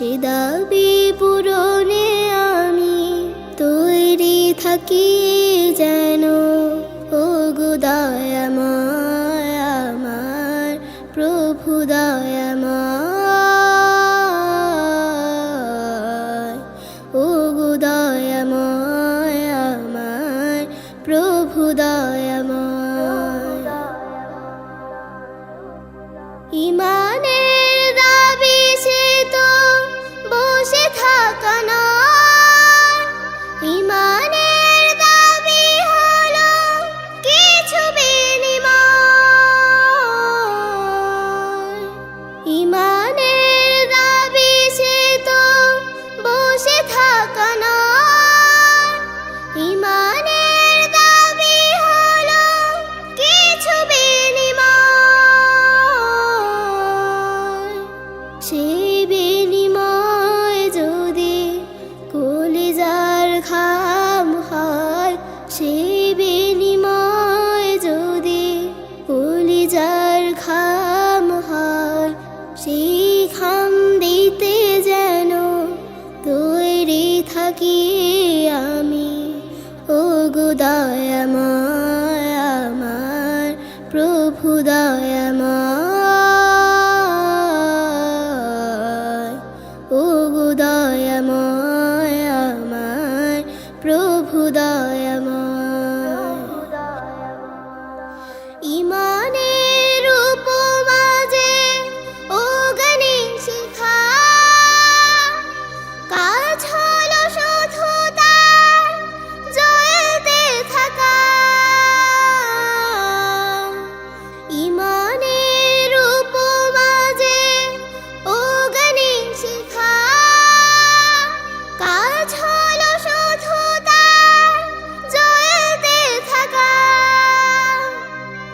সে দাবি পূরণে আমি তৈরি থাকি। গো দয়াময় আমার প্রভু দয়াময় ও গো দয়াময়।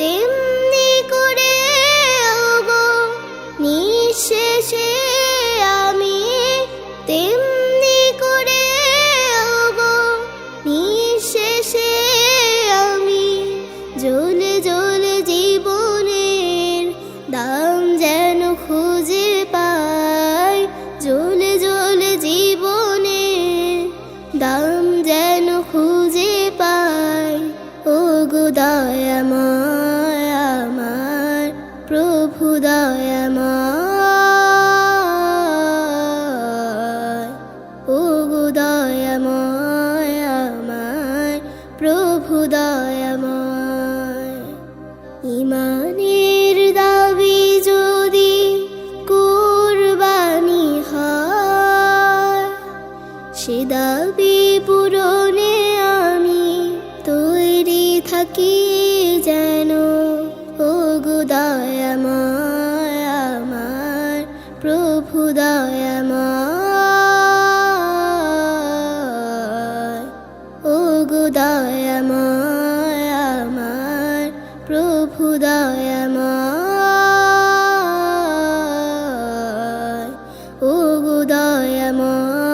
তেমনি করে ওগো, নিঃশেষে আমি তেমনি করে ওগো, নিঃশেষে আমি জ্বলে জ্বলে জীবনের দাম যেন খুঁজে পাই। জ্বলে জ্বলে জীবনের দাম যেন খুঁজে পাই। ও গো আমার প্রভু দয়াময় ও গো দয়াময় আমার প্রভু দয়াময় ইমানের দাবি যদি হয় দাবি আমি তৈরি থাকি। প্রভু দয়াময় ও গো দয়াময় আমার প্রভু দয়াময় ও গো দয়াময়।